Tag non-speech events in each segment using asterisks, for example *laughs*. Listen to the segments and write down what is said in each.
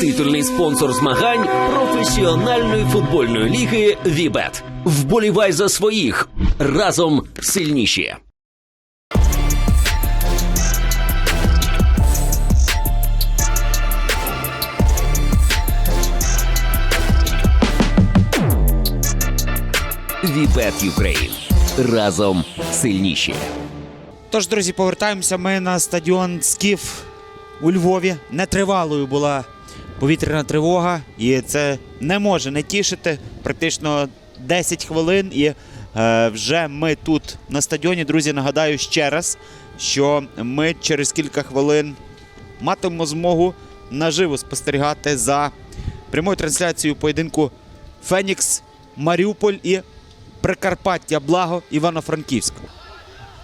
Титульний спонсор змагань професіональної футбольної ліги Вібет. Вболівай за своїх разом сильніші. Вібет Юкрейн. Разом сильніші. Тож, друзі, повертаємося ми на стадіон Скіф у Львові. Нетривалою була повітряна тривога, і це не може не тішити. Практично 10 хвилин. І е, вже ми тут на стадіоні. Друзі, нагадаю ще раз, що ми через кілька хвилин матимемо змогу наживо спостерігати за прямою трансляцією поєдинку Фенікс, Маріуполь і Прикарпаття Благо Івано-Франківськ.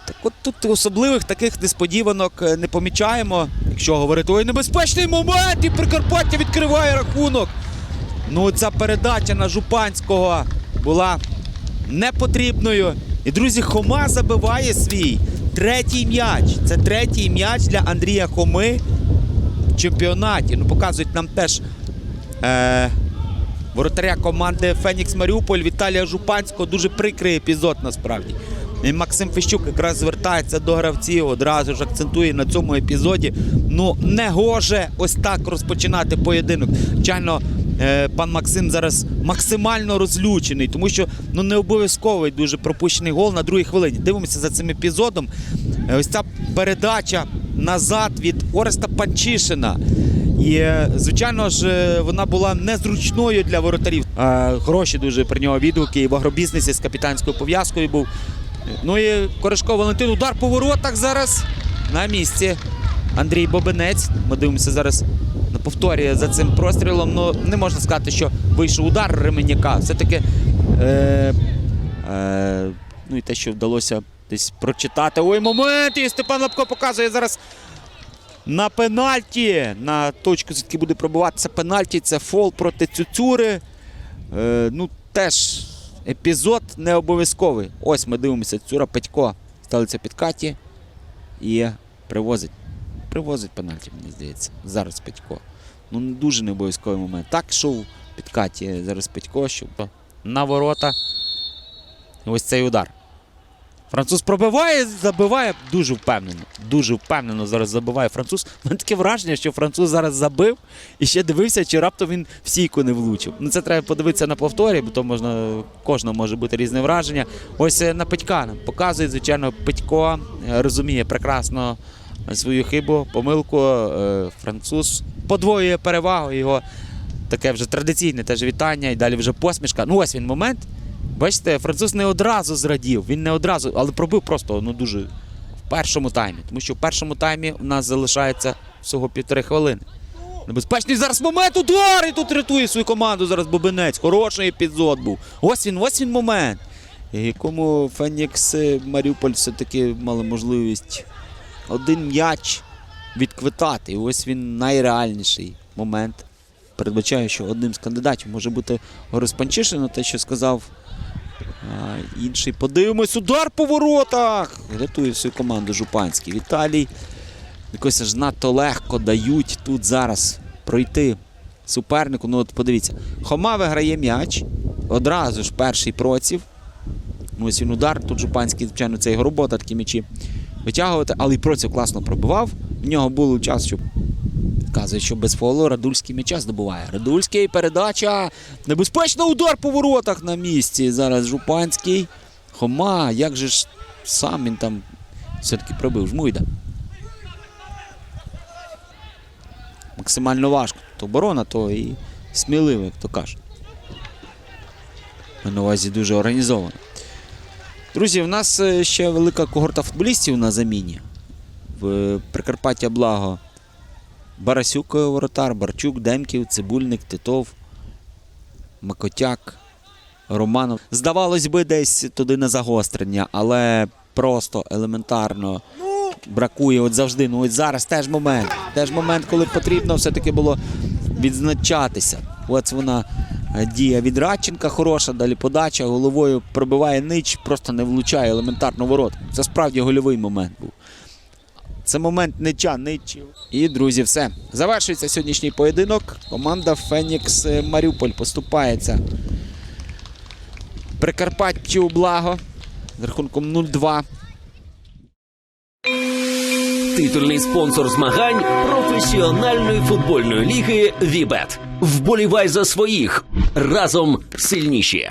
Так от тут особливих таких несподіванок е, не помічаємо. Якщо говорити, ой, небезпечний момент, і Прикарпаття відкриває рахунок. Ну, ця передача на Жупанського була непотрібною. І, друзі, Хома забиває свій третій м'яч. Це третій м'яч для Андрія Хоми в чемпіонаті. Ну, показують нам теж е, воротаря команди Фенікс Маріуполь Віталія Жупанського. Дуже прикрий епізод насправді. І Максим Фещук якраз звертається до гравців, одразу ж акцентує на цьому епізоді. Ну, не гоже ось так розпочинати поєдинок. Звичайно, е, пан Максим зараз максимально розлючений, тому що ну, не обов'язковий дуже пропущений гол на другій хвилині. Дивимося за цим епізодом. Е, Ось ця передача назад від Ореста Панчишина. І, е, звичайно ж, вона була незручною для воротарів. Хороші дуже про нього відгуки і в агробізнесі з капітанською пов'язкою був. Ну і Корешко Валентин. Удар по воротах зараз на місці. Андрій Бобинець. Ми дивимося зараз на повторі за цим прострілом. Ну, не можна сказати, що вийшов удар Ременяка. Все-таки. Е, е, ну і те, що вдалося десь прочитати. Ой, момент! І Степан Лапко показує зараз на пенальті. На точку звідки буде пробиватися пенальті. Це фол проти Цюцюри. Е, ну, теж епізод не обов'язковий. Ось ми дивимося, Цюра Петько ставиться під каті і привозить. Привозить пенальті, мені здається. Зараз Петько. Ну, не дуже не обов'язковий момент. Так йшов в Підкаті. зараз Петько, щоб на ворота. Ось цей удар. Француз пробиває, забиває дуже впевнено. Дуже впевнено зараз забиває француз. *laughs* Мене таке враження, що француз зараз забив і ще дивився, чи раптом він в сійку не влучив. Ну це треба подивитися на повторі, бо то можна кожного може бути різне враження. Ось е, на Петька нам показує, звичайно, Петько е, розуміє прекрасно свою хибу, помилку. Е, Француз подвоює перевагу. Його таке вже традиційне теж вітання, і далі вже посмішка. Ну ось він момент. Бачите, француз не одразу зрадів, він не одразу, але пробив просто ну дуже в першому таймі. Тому що в першому таймі у нас залишається всього півтори хвилини. Небезпечний зараз момент удар! І тут рятує свою команду зараз Бобинець. Хороший епізод був. Ось він, ось він момент. Якому Фенікс Маріуполь все-таки мали можливість один м'яч відквитати. І ось він найреальніший момент. Передбачаю, що одним з кандидатів може бути Горис Панчишин, те, що сказав інший. Подивимось, удар по воротах! Рятує свою команду Жупанський. Віталій. Якось аж надто легко дають тут зараз пройти супернику. Ну, от подивіться, Хома виграє м'яч. Одразу ж перший проців. Ну, ось він удар. Тут Жупанський, звичайно, це його робота, такі м'ячі витягувати, але і проців класно пробивав. В нього був час, щоб Казує, що без фолу Радульський м'яча здобуває. Радульський передача. Небезпечно удар по воротах на місці. Зараз Жупанський. Хома, як же ж сам він там все-таки пробив Жмуйда. Максимально важко. То оборона, то і сміливо, як то кажуть. На увазі дуже організовано. Друзі, у нас е, ще велика когорта футболістів на заміні. В Прикарпаття Благо. Барасюк е, воротар, Барчук, Демків, Цибульник, Титов, Макотяк, Романов. Здавалось би, десь туди на загострення, але просто елементарно бракує от завжди. Ну, от зараз теж момент. Теж момент, коли потрібно все-таки було відзначатися. Ось вона е, дія від Радченка хороша, далі подача, головою пробиває нич, просто не влучає елементарно ворот. Це справді гольовий момент був. Це момент нича, ничів. І, друзі, все. Завершується сьогоднішній поєдинок. Команда Фенікс е, Маріуполь поступається. Прикарпаттю Благо з рахунком 0-2. Титульний спонсор змагань професіональної футбольної ліги Вібет. Вболівай за своїх разом сильніші.